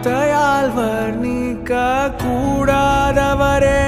வார்த்தையால் வர்ணிக்க கூடாதவரே